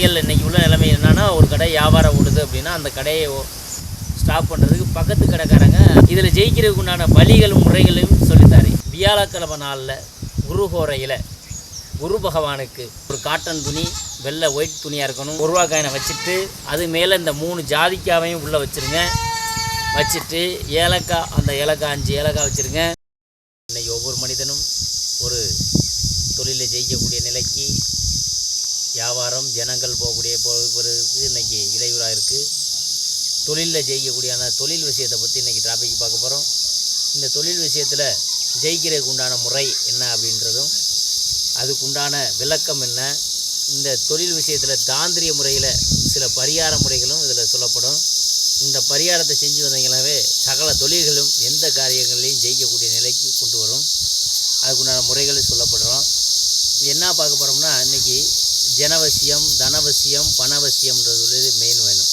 கடைகள் இன்றைக்கி உள்ள நிலைமை என்னன்னா ஒரு கடை வியாபாரம் ஓடுது அப்படின்னா அந்த கடையை ஸ்டாப் பண்ணுறதுக்கு பக்கத்து கடைக்காரங்க இதில் ஜெயிக்கிறதுக்கு உண்டான வழிகளும் முறைகளையும் சொல்லித்தாரு. வியாழக்கிழமை நாளில் குருஹோரையில் குரு பகவானுக்கு ஒரு காட்டன் துணி வெள்ளை ஒயிட் துணியாக இருக்கணும். ஒரு வச்சுட்டு அது மேலே இந்த மூணு ஜாதிக்காவையும் உள்ளே வச்சுருங்க. வச்சுட்டு ஏலக்காய் அந்த ஏலக்காய் அஞ்சு ஏலக்காய் வச்சுருங்க. இன்னைக்கு ஒவ்வொரு மனிதனும் ஒரு தொழிலை ஜெயிக்கக்கூடிய நிலைக்கு வியாபாரம் ஜனங்கள் போகக்கூடிய போகிறதுக்கு இன்னைக்கு இடையூறாக இருக்குது தொழிலில் ஜெயிக்கக்கூடியான தொழில் விஷயத்தை பற்றி இன்றைக்கி டாபிக் பார்க்க போகிறோம் இந்த தொழில் விஷயத்தில் ஜெயிக்கிறதுக்கு உண்டான முறை என்ன அப்படின்றதும் அதுக்குண்டான விளக்கம் என்ன இந்த தொழில் விஷயத்தில் தாந்திரிய முறையில் சில பரிகார முறைகளும் இதில் சொல்லப்படும். இந்த பரிகாரத்தை செஞ்சு வந்தீங்களாவே சகல தொழில்களும் எந்த காரியங்களையும் ஜெயிக்கக்கூடிய நிலைக்கு கொண்டு வரும். அதுக்குண்டான முறைகளும் சொல்லப்படுறோம். என்ன பார்க்க போகிறோம்னா இன்றைக்கி ஜனவசியம் தனவசியம் பணவசியம்ன்றது மெயின் வேணும்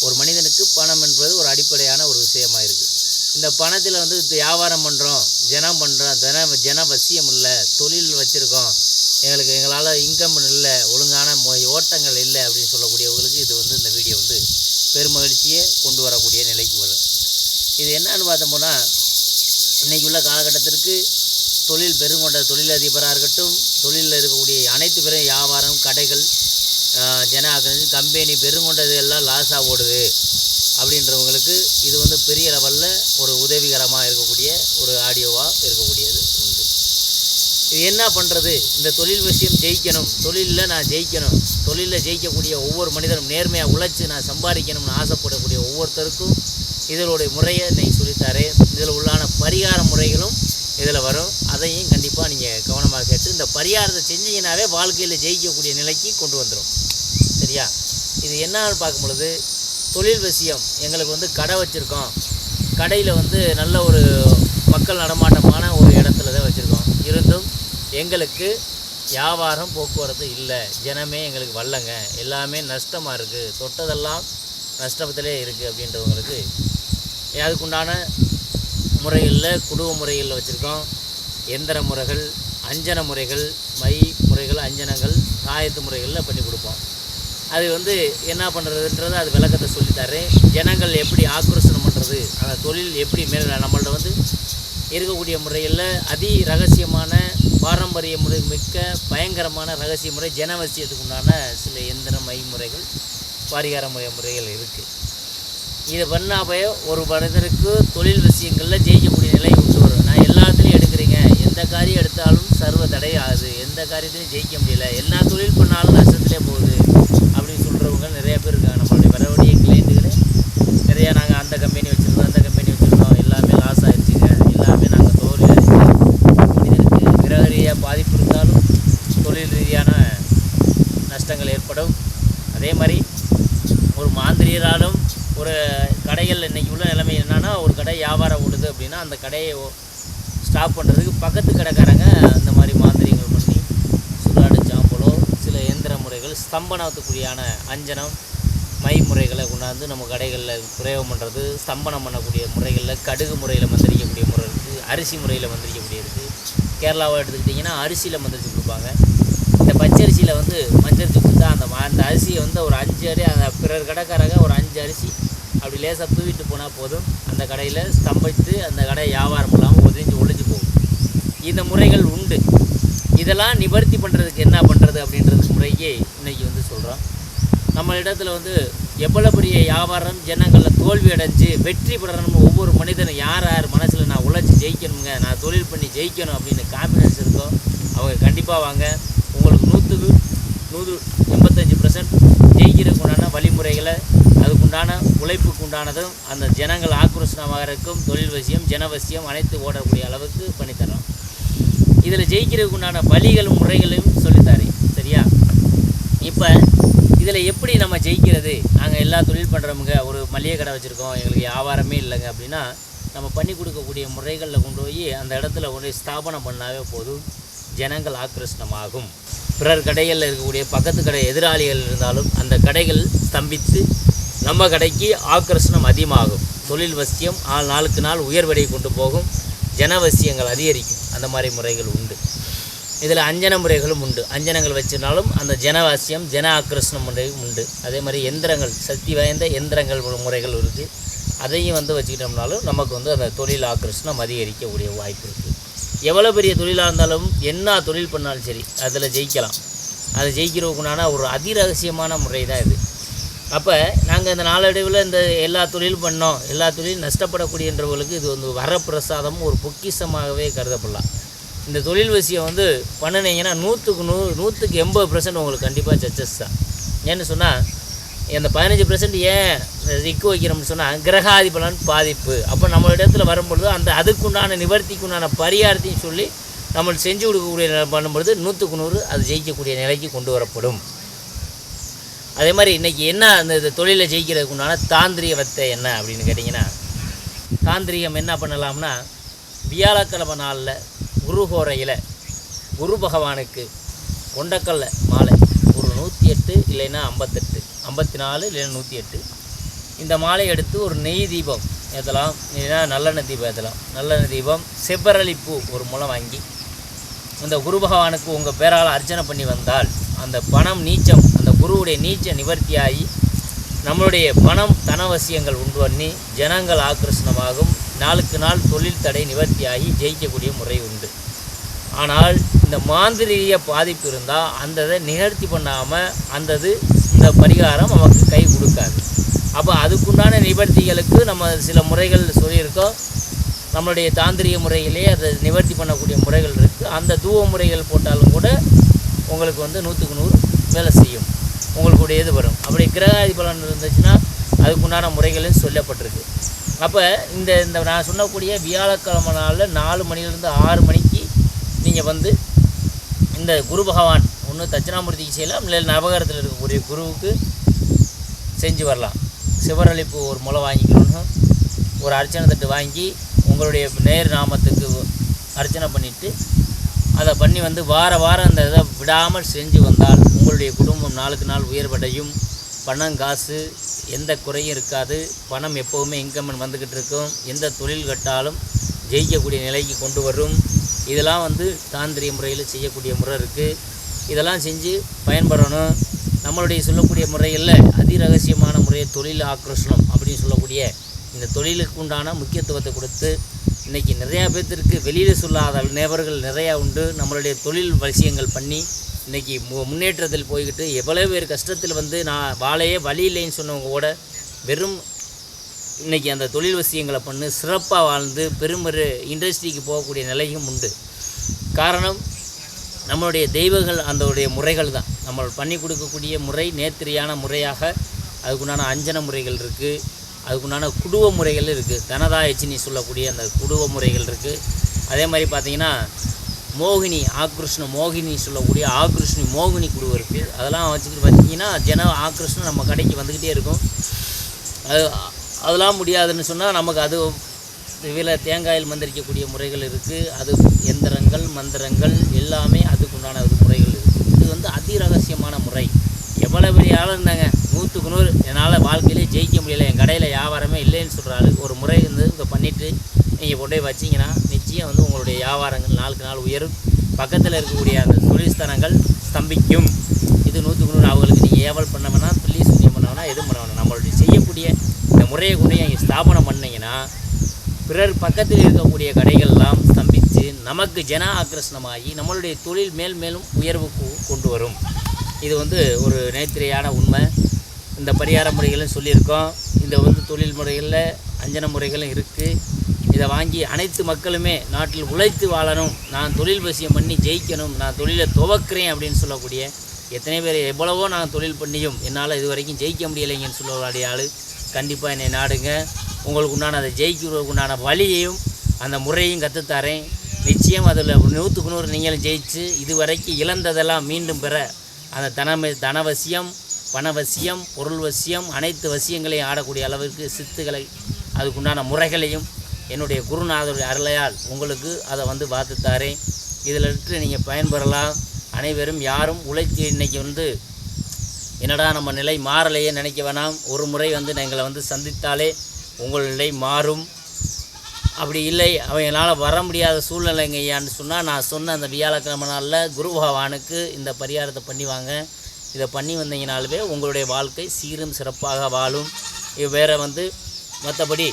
ஒரு மனிதனுக்கு பணம் என்பது ஒரு அடிப்படையான ஒரு விஷயமா இருக்குது இந்த பணத்தில் வந்து வியாபாரம் பண்ணுறோம் ஜனம் பண்ணுறோம் தன ஜனவசியம் இல்லை தொழில் வச்சுருக்கோம் எங்களுக்கு எங்களால் இன்கம் இல்லை ஒழுங்கான ஓட்டங்கள் இல்லை அப்படின்னு சொல்லக்கூடியவங்களுக்கு இது வந்து இந்த வீடியோ வந்து பெருமகிழ்ச்சியை கொண்டு வரக்கூடிய நிலைக்கு வரும் இது என்னன்னு பார்த்தோம்னா இன்றைக்கி உள்ள காலகட்டத்திற்கு தொழில் பெருங்கொண்ட தொழிலதிபராக இருக்கட்டும் தொழிலில் இருக்கக்கூடிய அனைத்து பேரும் வியாபாரம் கடைகள் ஜனாக்கள் கம்பெனி பெருங்கொண்டது எல்லாம் லாஸாக ஓடுது அப்படின்றவங்களுக்கு இது வந்து பெரிய லெவலில் ஒரு உதவிகரமாக இருக்கக்கூடிய ஒரு ஆடியோவாக இருக்கக்கூடியது உண்டு. இது என்ன பண்ணுறது இந்த தொழில் விஷயம் ஜெயிக்கணும். தொழிலில் நான் ஜெயிக்கணும். தொழிலில் ஜெயிக்கக்கூடிய ஒவ்வொரு மனிதனும் நேர்மையாக உழைச்சி நான் சம்பாதிக்கணும்னு ஆசைப்படக்கூடிய ஒவ்வொருத்தருக்கும் இதனுடைய முறையை இன்னைக்கு சொல்லித்தாரு. இதில் உள்ளான பரிகார முறைகளும் இதில் வரும். அதையும் கண்டிப்பாக நீங்கள் கவனமாக கேட்டு இந்த பரிகாரத்தை செஞ்சீங்கன்னாவே வாழ்க்கையில் ஜெயிக்கக்கூடிய நிலைக்கு கொண்டு வந்துடும் சரியா? இது என்னன்னு பார்க்கும் பொழுது தொழில் விஷயம். எங்களுக்கு வந்து கடை வச்சுருக்கோம். கடையில் வந்து நல்ல ஒரு மக்கள் நடமாட்டமான ஒரு இடத்துல தான் வச்சுருக்கோம். இருந்தும் எங்களுக்கு வியாபாரம் போக்குவரத்து இல்லை. ஜனமே எங்களுக்கு வரலங்க. எல்லாமே நஷ்டமாக இருக்குது தொட்டதெல்லாம் நஷ்டத்திலே இருக்குது அப்படின்றவங்களுக்கு அதுக்குண்டான முறைகளில் குடும்ப முறைகளில் வச்சுருக்கோம். எந்திர முறைகள் அஞ்சன முறைகள் மை முறைகள் அஞ்சனங்கள் தாயத்து முறைகளில் பண்ணி கொடுப்போம். அது வந்து என்ன பண்ணுறதுன்றது அது விளக்கத்தை சொல்லித்தரேன் ஜனங்கள் எப்படி ஆக்ரோஷனம் பண்ணுறது அந்த தொழில் எப்படி மேல் நம்மள்ட்ட வந்து இருக்கக்கூடிய முறையில் அதி ரகசியமான பாரம்பரிய முறை மிக்க பயங்கரமான ரகசிய முறை ஜனவசியத்துக்கு உண்டான சில எந்திர மை முறைகள் பரிகார முறை முறைகள் இருக்குது இதை பண்ணாவே ஒரு மனிதனுக்கு தொழில் விஷயங்களில் ஜெயிக்கக்கூடிய நிலை கொண்டு வரும். நான் எல்லாத்துலேயும் எடுக்கிறீங்க. எந்த காரியம் எடுத்தாலும் சர்வ தடை ஆகுது எந்த காரியத்திலையும் ஜெயிக்க முடியல. எல்லா தொழில் பண்ணாலும் நஷ்டத்திலே போகுது அப்படின்னு சொல்கிறவங்க நிறைய பேர் இருக்காங்க நம்மளுடைய வரக்கூடிய கிளைண்ட்டுகளே நிறையா நாங்கள் அந்த கம்பெனி வச்சுருந்தோம் அந்த கம்பெனி வச்சுருந்தோம் எல்லாமே லாஸ் ஆயிடுச்சுங்க எல்லாமே நாங்கள் தோல்வி அடைஞ்சு மனிதனுக்கு கிரக ரீதியாக பாதிப்பு இருந்தாலும் தொழில் ரீதியான நஷ்டங்கள் ஏற்படும் அதே மாதிரி ஒரு மாந்திரியராலும் ஒரு கடைகள் இன்னைக்கு உள்ள நிலைமை என்னன்னா ஒரு கடை வியாபாரம் ஓடுது அப்படின்னா அந்த கடையை ஸ்டாப் பண்ணுறதுக்கு பக்கத்து கடைக்காரங்க அந்த மாதிரி மாந்திரியங்கள் பண்ணி சுடாடு சாம்பலோ சில இயந்திர முறைகள் ஸ்தம்பனத்துக்குரியான அஞ்சனம் மை முறைகளை கொண்டாந்து நம்ம கடைகளில் பிரயோகம் பண்ணுறது ஸ்தம்பனம் பண்ணக்கூடிய முறைகளில் கடுகு முறையில் மந்திரிக்கக்கூடிய முறை இருக்குது அரிசி முறையில் மந்திரிக்கக்கூடிய இருக்குது கேரளாவை எடுத்துக்கிட்டிங்கன்னா அரிசியில் மந்திரிச்சு கொடுப்பாங்க. இந்த பச்சரிசியில் வந்து மஞ்சரிச்சு கொடுத்தா அந்த அந்த அரிசியை வந்து ஒரு அஞ்சு அரி அந்த பிறர் கடைக்காரங்க ஒரு அஞ்சு அரிசி அப்படி லேசாக தூவிட்டு போனால் போதும். அந்த கடையில் ஸ்தம்பித்து அந்த கடை வியாபாரம் இல்லாமல் ஒதிஞ்சு ஒழிஞ்சு போகும். இந்த முறைகள் உண்டு. இதெல்லாம் நிவர்த்தி பண்ணுறதுக்கு என்ன பண்ணுறது அப்படின்றது முறையே இன்னைக்கு வந்து சொல்கிறோம் நம்ம இடத்துல வந்து எவ்வளோ பெரிய வியாபாரம் ஜனங்களில் தோல்வி அடைஞ்சு வெற்றி பெறணும் ஒவ்வொரு மனிதனும் யார் யார் மனசில் நான் உழைச்சி ஜெயிக்கணுங்க நான் தொழில் பண்ணி ஜெயிக்கணும் அப்படின்னு கான்ஃபிடன்ஸ் இருக்கோ அவங்க கண்டிப்பாக வாங்க. உங்களுக்கு நூற்றுக்கு நூறு எண்பத்தஞ்சு பர்சன்ட் ஜெயிக்கிறதுக்கு உண்டான வழிமுறைகளை அதுக்குண்டான உழைப்புக்கு உண்டானதும் அந்த ஜனங்கள் ஆக்ரோஷமாக இருக்கும் தொழில் வசியம் ஜனவசியம் அனைத்து ஓடக்கூடிய அளவுக்கு பண்ணித்தரோம் இதில் ஜெயிக்கிறதுக்கு உண்டான வழிகளும் முறைகளையும் சொல்லித்தாரு. சரியா? இப்போ இதில் எப்படி நம்ம ஜெயிக்கிறது? நாங்கள் எல்லா தொழில் பண்ணுறவங்க ஒரு மளிகை கடை வச்சுருக்கோம் எங்களுக்கு வியாபாரமே இல்லைங்க அப்படின்னா நம்ம பண்ணி கொடுக்கக்கூடிய முறைகளில் கொண்டு போய் அந்த இடத்துல கொண்டு போய் ஸ்தாபனம் பண்ணாவே போதும். ஜனங்கள் ஆக்ரோஷனமாகும் பிறர் கடைகளில் இருக்கக்கூடிய பக்கத்து கடை எதிராளிகள் இருந்தாலும் அந்த கடைகள் ஸ்தம்பித்து நம்ம கடைக்கு ஆக்கர்ஷணம் அதிகமாகும். தொழில் வசியம் ஆள் நாளுக்கு நாள் உயர்வடை கொண்டு போகும். ஜனவசியங்கள் அதிகரிக்கும். அந்த மாதிரி முறைகள் உண்டு. இதில் அஞ்சன முறைகளும் உண்டு. அஞ்சனங்கள் வச்சிருந்தாலும் அந்த ஜனவாசியம் ஜன ஆக்கர்ஷணம் முறையும் உண்டு. அதே மாதிரி எந்திரங்கள் சக்தி வாய்ந்த எந்திரங்கள் முறைகள் இருக்குது அதையும் வந்து வச்சுக்கிட்டோம்னாலும் நமக்கு வந்து அந்த தொழில் ஆக்கர்ஷணம் அதிகரிக்கக்கூடிய வாய்ப்பு இருக்குது எவ்வளோ பெரிய தொழிலாக இருந்தாலும் என்ன தொழில் பண்ணாலும் சரி அதில் ஜெயிக்கலாம். அதை ஜெயிக்கிறதுக்குண்டான ஒரு அதிரகசியமான முறை தான் இது. அப்போ நாங்கள் இந்த நாளடைவில் இந்த எல்லா தொழிலும் பண்ணோம். எல்லா தொழிலும் நஷ்டப்படக்கூடியன்றவர்களுக்கு இது வந்து வரப்பிரசாதம் ஒரு பொக்கிஷமாகவே கருதப்படலாம். இந்த தொழில் விஷயம் வந்து பண்ணினீங்கன்னா நூற்றுக்கு நூறு நூற்றுக்கு எண்பது பர்சன்ட் உங்களுக்கு கண்டிப்பாக சக்ஸஸ் தான். ஏன்னு சொன்னால் இந்த பதினஞ்சு பர்சன்ட் ஏன் ரிக்கு வைக்கிறோம்னு சொன்னால் கிரகாதிபலன் பாதிப்பு. அப்போ நம்மளோட இடத்துல வரும்பொழுது அந்த அதுக்குண்டான நிவர்த்திக்குண்டான பரிகாரத்தையும் சொல்லி நம்ம செஞ்சு கொடுக்கக்கூடிய பண்ணும்பொழுது நூற்றுக்கு நூறு அது ஜெயிக்கக்கூடிய நிலைக்கு கொண்டு வரப்படும். அதே மாதிரி இன்றைக்கி என்ன அந்த இந்த தொழிலை ஜெயிக்கிறதுக்கு உண்டான தாந்திரிக வத்தை என்ன அப்படின்னு கேட்டிங்கன்னா தாந்திரிகம் என்ன பண்ணலாம்னா வியாழக்கிழமை நாளில் குருஹோரையில் குரு பகவானுக்கு கொண்டக்கல்ல மாலை ஒரு நூற்றி எட்டு இல்லைன்னா ஐம்பத்தெட்டு ஐம்பத்தி நாலு இல்லைன்னா நூற்றி எட்டு இந்த மாலை எடுத்து ஒரு நெய் தீபம் ஏற்றலாம் இல்லைன்னா நல்லெண்ணெய் தீபம் ஏற்றலாம் நல்லெண்ணெய் தீபம் செவ்வரளி பூ ஒரு மூலம் வாங்கி இந்த குரு பகவானுக்கு உங்கள் பேரால் அர்ச்சனை பண்ணி வந்தால் அந்த பணம் நீச்சம் குருவுடைய நீச்ச நிவர்த்தியாகி நம்மளுடைய பணம் தனவசியங்கள் உண்டு பண்ணி ஜனங்கள் ஆக்கிருஷ்ணமாகும் நாளுக்கு நாள் தொழில் தடை நிவர்த்தியாகி ஜெயிக்கக்கூடிய முறை உண்டு. ஆனால் இந்த மாந்திரீக பாதிப்பு இருந்தால் அந்த இதை நிகழ்த்தி பண்ணாமல் அந்த இது இந்த பரிகாரம் நமக்கு கை கொடுக்காது. அப்போ அதுக்குண்டான நிவர்த்திகளுக்கு நம்ம சில முறைகள் சொல்லியிருக்கோம். நம்மளுடைய தாந்திரிக முறையிலே அதை நிவர்த்தி பண்ணக்கூடிய முறைகள் இருக்குது அந்த தூவ முறைகள் போட்டாலும் கூட உங்களுக்கு வந்து நூற்றுக்கு நூறு வேலை செய்யும். உங்களுடைய இது வரும். அப்படி கிரகாதி பலன் இருந்துச்சுன்னா அதுக்குண்டான முறைகளும் சொல்லப்பட்டிருக்கு. அப்போ இந்த இந்த நான் சொன்னக்கூடிய வியாழக்கிழமை நாளில் நாலு மணிலேருந்து ஆறு மணிக்கு நீங்கள் வந்து இந்த குரு பகவான் ஒன்று தட்சிணாமூர்த்திக்கு செய்யலாம் இல்லை நவகரத்தில் இருக்கக்கூடிய குருவுக்கு செஞ்சு வரலாம். சிவரளிப்பு ஒரு முளை வாங்கிக்கணும். ஒரு அர்ச்சனை தட்டு வாங்கி உங்களுடைய நேர் நாமத்துக்கு அர்ச்சனை பண்ணிவிட்டு அதை பண்ணி வந்து வார வாரம் அந்த இதை விடாமல் செஞ்சு வந்தால் உங்களுடைய குடும்பம் நாளுக்கு நாள் உயர்வடையும். பணம் காசு எந்த குறையும் இருக்காது. பணம் எப்போவுமே இன்கம் வந்துக்கிட்டு இருக்கும். எந்த தொழில் கட்டாலும் ஜெயிக்கக்கூடிய நிலைக்கு கொண்டு வரும். இதெல்லாம் வந்து தாந்திரிய முறையில் செய்யக்கூடிய முறை இருக்குது இதெல்லாம் செஞ்சு பயன்படணும் நம்மளுடைய சொல்லக்கூடிய முறையில் அதிரகசியமான முறையை தொழில் ஆக்ரோஷனம் அப்படின்னு சொல்லக்கூடிய இந்த தொழிலுக்கு உண்டான முக்கியத்துவத்தை கொடுத்து இன்றைக்கி நிறையா பேர்த்திற்கு வெளியில் சொல்லாத நபர்கள் நிறையா உண்டு. நம்மளுடைய தொழில் விஷயங்கள் பண்ணி இன்றைக்கி மு முன்னேற்றத்தில் போய்கிட்டு எவ்வளோ பேர் கஷ்டத்தில் வந்து நான் வாழையே வழி இல்லைன்னு சொன்னவங்க கூட வெறும் இன்றைக்கி அந்த தொழில் விஷயங்களை பண்ணி சிறப்பாக வாழ்ந்து பெருமொரு இண்டஸ்ட்ரிக்கு போகக்கூடிய நிலையும் உண்டு. காரணம் நம்மளுடைய தெய்வங்கள் அதோடைய முறைகள் தான். நம்ம பண்ணி கொடுக்கக்கூடிய முறை நேத்திரியான முறையாக அதுக்குண்டான அஞ்சன முறைகள் இருக்குது அதுக்குண்டான குடுவ முறைகள் இருக்குது தனதாயச்சினி சொல்லக்கூடிய அந்த குடுவ முறைகள் இருக்குது அதே மாதிரி பார்த்தீங்கன்னா மோகினி ஆக்ருஷ்ண மோகினி சொல்லக்கூடிய ஆக்ருஷ்ணி மோகினி குடுவை இருக்குது அதெல்லாம் வச்சுக்கிட்டு பார்த்தீங்கன்னா ஜன ஆக்ருஷ்ணம் நம்ம கடைக்கு வந்துக்கிட்டே இருக்கும். அது அதெல்லாம் முடியாதுன்னு சொன்னால் நமக்கு அது இதில் தேங்காயில் மந்திரிக்கக்கூடிய முறைகள் இருக்குது அது எந்திரங்கள் மந்திரங்கள் எல்லாமே அதுக்குண்டான முறைகள் இருக்குது இது வந்து அதிரகசியமான முறை. எவ்வளோ பெரிய ஆள் இருந்தாங்க? நூற்றுக்கு நூறு. என்னால் வாழ்க்கையிலே ஜெயி முடியல என் கடையில் வியாபாரமே இல்லைன்னு சொல்கிற ஒரு முறை வந்து இதை பண்ணிவிட்டு நீங்கள் கொண்டு போய் வச்சிங்கன்னா நிச்சயம் வந்து உங்களுடைய வியாபாரங்கள் நாளுக்கு நாள் உயரும். பக்கத்தில் இருக்கக்கூடிய அந்த தொழில்ஸ்தானங்கள் ஸ்தம்பிக்கும். இது நூற்றுக்கு நூறு அவங்களுக்கு நீங்கள் ஏவல் பண்ண வேணாம் துள்ளி சூன்யம் பண்ண வேணாம் எதுவும் பண்ண வேணாம். நம்மளுடைய செய்யக்கூடிய இந்த முறையை கொண்டு நீங்கள் ஸ்தாபனம் பண்ணிங்கன்னா பிறர் பக்கத்தில் இருக்கக்கூடிய கடைகள்லாம் ஸ்தம்பித்து நமக்கு ஜன ஆக்கிரசனமாகி நம்மளுடைய தொழில் மேல் மேலும் உயர்வுக்கு கொண்டு வரும். இது வந்து ஒரு நேத்திரையான உண்மை. இந்த பரிகார முறைகளும் சொல்லியிருக்கோம். இந்த வந்து தொழில் முறைகளில் அஞ்சன முறைகளும் இருக்குது இதை வாங்கி அனைத்து மக்களுமே நாட்டில் உழைத்து வாழணும். நான் தொழில் வசியம் பண்ணி ஜெயிக்கணும். நான் தொழிலை துவக்கிறேன் அப்படின்னு சொல்லக்கூடிய எத்தனை பேர் எவ்வளவோ நான் தொழில் பண்ணியும் என்னால் இது வரைக்கும் ஜெயிக்க முடியலைங்கன்னு சொல்லக்கூடிய ஆள். கண்டிப்பாக என்னை நாடுங்க. உங்களுக்கு உண்டான அதை ஜெயிக்கிறதுக்கு உண்டான வழியையும் அந்த முறையும் கற்றுத்தரேன் நிச்சயம் அதில் நூற்றுக்கு நூறு நீங்களும் ஜெயிச்சு இது வரைக்கும் இழந்ததெல்லாம் மீண்டும் பெற அந்த தனம தனவசியம் பணவசியம் பொருள் வசியம் அனைத்து வசியங்களையும் ஆடக்கூடிய அளவிற்கு சித்துக்களை அதுக்குண்டான முறைகளையும் என்னுடைய குருநாதருடைய அருளையால் உங்களுக்கு அதை வந்து பார்த்து தாரேன் இதில் இருந்து நீங்கள் பயன்பெறலாம். அனைவரும் யாரும் உழைத்து இன்றைக்கி வந்து என்னடா நம்ம நிலை மாறலையே நினைக்க வேணாம். ஒரு முறை வந்து எங்களை வந்து சந்தித்தாலே உங்கள் நிலை மாறும். அப்படி இல்லை அவங்களால் வர முடியாத சூழ்நிலைங்க ஐயான்னு சொன்னால் நான் சொன்ன அந்த வியாழக்கிழமை நாளில் குரு பகவானுக்கு இந்த பரிகாரத்தை பண்ணிவாங்க இதை பண்ணி வந்தீங்கனாலுமே உங்களுடைய வாழ்க்கை சீரும் சிறப்பாக வாழும். வேறு வந்து மற்றபடி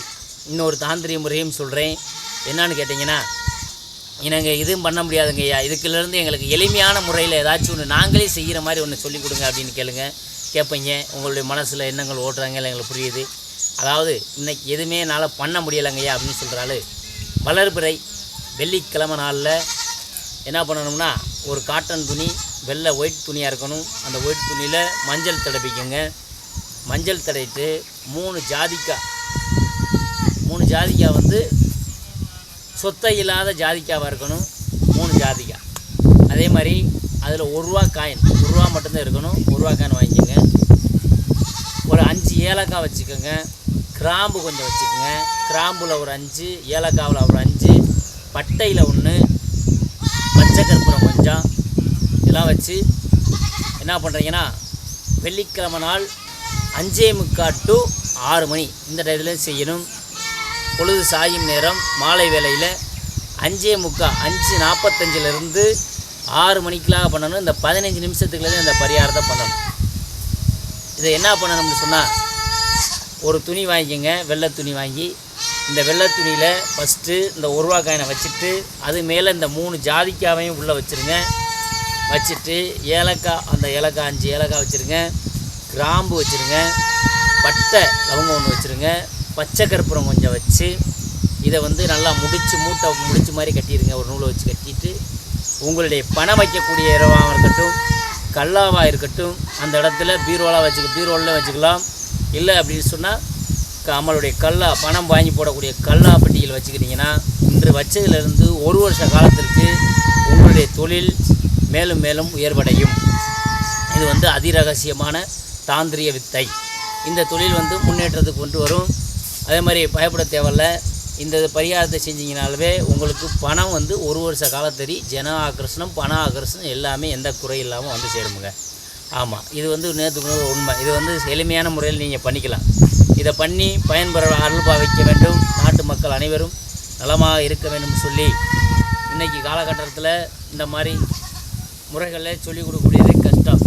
இன்னொரு தாந்திரிய முறையும் சொல்கிறேன் என்னன்னு கேட்டிங்கன்னா எனக்கு இதுவும் பண்ண முடியாதுங்க ஐயா. இதுக்குலேருந்து எங்களுக்கு எளிமையான முறையில் ஏதாச்சும் ஒன்று நாங்களே செய்கிற மாதிரி ஒன்று சொல்லிக் கொடுங்க அப்படின்னு கேளுங்க. கேட்பீங்க உங்களுடைய மனசில் எண்ணங்கள் ஓட்டுறாங்க எங்களுக்கு புரியுது. அதாவது இன்னைக்கு எதுவுமே என்னால் பண்ண முடியலைங்கய்யா அப்படின்னு சொல்கிறாள் வளர்பிறை வெள்ளிக்கிழமை நாளில் என்ன பண்ணணும்னா ஒரு காட்டன் துணி வெள்ளை ஒயிட் துணியாக இருக்கணும். அந்த ஒயிட் துணியில் மஞ்சள் தடப்பிக்கங்க மஞ்சள் தடவிட்டு மூணு ஜாதிக்காய் மூணு ஜாதிக்காய் வந்து சொத்தை இல்லாத ஜாதிக்காவாக இருக்கணும். மூணு ஜாதிக்காய் அதே மாதிரி அதில் ஒரு ரூபா காயின் ஒரு ரூபா மட்டும்தான் இருக்கணும். ஒரு ரூபா காயின் வாங்கிக்கோங்க. ஒரு அஞ்சு ஏலக்காய் வச்சுக்கோங்க. கிராம்பு கொஞ்சம் வச்சுக்கோங்க. கிராம்பில் ஒரு அஞ்சு ஏலக்காவில் ஒரு அஞ்சு பட்டையில் ஒன்று பச்சை கற்பூரம் கொஞ்சம் இதெல்லாம் வச்சு என்ன பண்ணுறீங்கன்னா வெள்ளிக்கிழமை நாள் அஞ்சே முக்கால் டு ஆறு மணி. இந்த டயத்தில் செய்யணும். பொழுது சாயும் நேரம் மாலை வேளையில் அஞ்சே முக்கா அஞ்சு நாற்பத்தஞ்சிலிருந்து ஆறு மணிக்கெலாம் பண்ணணும். இந்த பதினஞ்சு நிமிஷத்துக்குள்ளே இந்த பரிகாரத்தை பண்ணணும். இதை என்ன பண்ணணும்னு சொன்னால் ஒரு துணி வாங்கிக்கோங்க. வெள்ளை துணி வாங்கி இந்த வெள்ளை துணியில் ஃபஸ்ட்டு இந்த ஒரு ரூபா காயினை வச்சுட்டு அது மேலே இந்த மூணு ஜாதிக்காவையும் உள்ளே வச்சுருங்க. வச்சுட்டு ஏலக்காய் அந்த ஏலக்காய் அஞ்சு ஏலக்காய் வச்சுருங்க. கிராம்பு வச்சுருங்க. பட்டை லவங்கம் ஒன்று வச்சுருங்க. பச்சை கற்பூரம் கொஞ்சம் வச்சு இதை வந்து நல்லா முடித்து மூட்டை முடிச்சு மாதிரி கட்டிடுங்க. ஒரு நூலை வச்சு கட்டிட்டு உங்களுடைய பணம் வைக்கக்கூடிய இரவாக இருக்கட்டும் கல்லாவாக இருக்கட்டும் அந்த இடத்துல பீரோலாக வச்சுக்க பீரோலில் வச்சுக்கலாம். இல்லை அப்படின்னு சொன்னால் நம்மளுடைய கல்லா பணம் வாங்கி போடக்கூடிய கல்லா பெட்டியில் வச்சுக்கிட்டிங்கன்னா இன்று வச்சதுலேருந்து ஒரு வருஷ காலத்திற்கு உங்களுடைய தொழில் மேலும் மேலும் உயர்வடையும். இது வந்து அதிரகசியமான தாந்திரிய வித்தை. இந்த தொழில் வந்து முன்னேற்றத்துக்கு கொண்டு வரும். அதே மாதிரி பயப்பட தேவையில்ல. இந்த பரிகாரத்தை செஞ்சீங்கனாலுமே உங்களுக்கு பணம் வந்து ஒரு வருஷ காலத்தறி ஜன ஆகர்ஷணம் பண ஆகர்ஷணம் எல்லாமே எந்த குறை இல்லாமல் வந்து சேருமுங்க. ஆமாம் இது வந்து நேற்றுக்கு உண்மை. இது வந்து எளிமையான முறையில் நீங்கள் பண்ணிக்கலாம். இதை பண்ணி பயன்பெற அருள் பாவிக்க வேண்டும். நாட்டு மக்கள் அனைவரும் நலமாக இருக்க வேண்டும் சொல்லி இன்றைக்கி காலகட்டத்தில் இந்த மாதிரி முறைகளில் சொல்லிக் கொடுக்கக்கூடியது கஷ்டம்.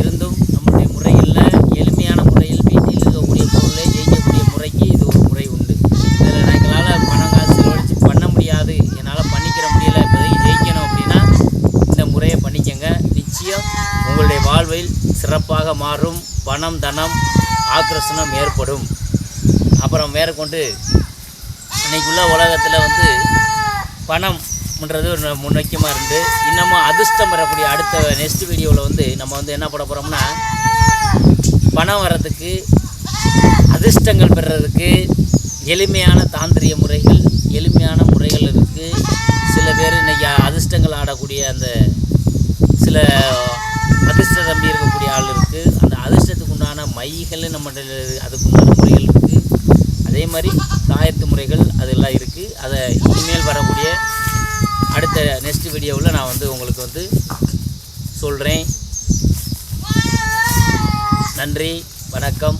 இருந்தும் நம்முடைய முறைகளில் எளிமையான முறையில் வீட்டில் இருக்கக்கூடிய பொருளை ஜெயிக்கக்கூடிய முறைக்கு இது ஒரு முறை உண்டு. இதில் எங்களால் பணம் காசு செலவழித்து பண்ண முடியாது. என்னால் பண்ணிக்கிற முடியல. இப்போதைக்கு ஜெயிக்கணும் அப்படின்னா இந்த முறையை பண்ணிக்கங்க. நிச்சயம் உங்களுடைய வாழ்வில் சிறப்பாக மாறும். பணம் தனம் ஆக்கர்ஷணம் ஏற்படும். அப்புறம் மேற்கொண்டு இன்றைக்குள்ள உலகத்தில் வந்து பணம் பணம்ன்றது ஒரு முன்னோக்கியமாக இருந்து இன்னமும் அதிர்ஷ்டம் வரக்கூடிய அடுத்த நெக்ஸ்ட் வீடியோவில் வந்து நம்ம வந்து என்ன பண்ண போகிறோம்னா பணம் வர்றதுக்கு அதிர்ஷ்டங்கள் பெறுறதுக்கு எளிமையான தாந்திரிய முறைகள் எளிமையான முறைகள் இருக்குது சில பேர் இன்றைக்கி அதிர்ஷ்டங்கள் ஆடக்கூடிய அந்த சில அதிர்ஷ்ட தம்பி இருக்கக்கூடிய ஆள் இருக்குது அந்த அதிர்ஷ்டத்துக்கு உண்டான மைகள் நம்ம அதுக்கு உண்டான முறைகள் இருக்குது அதே மாதிரி காயத்து முறைகள் அதெல்லாம் இருக்குது அதை இனிமேல் வரக்கூடிய நெக்ஸ்ட் வீடியோவில் நான் வந்து உங்களுக்கு வந்து சொல்கிறேன் நன்றி வணக்கம்.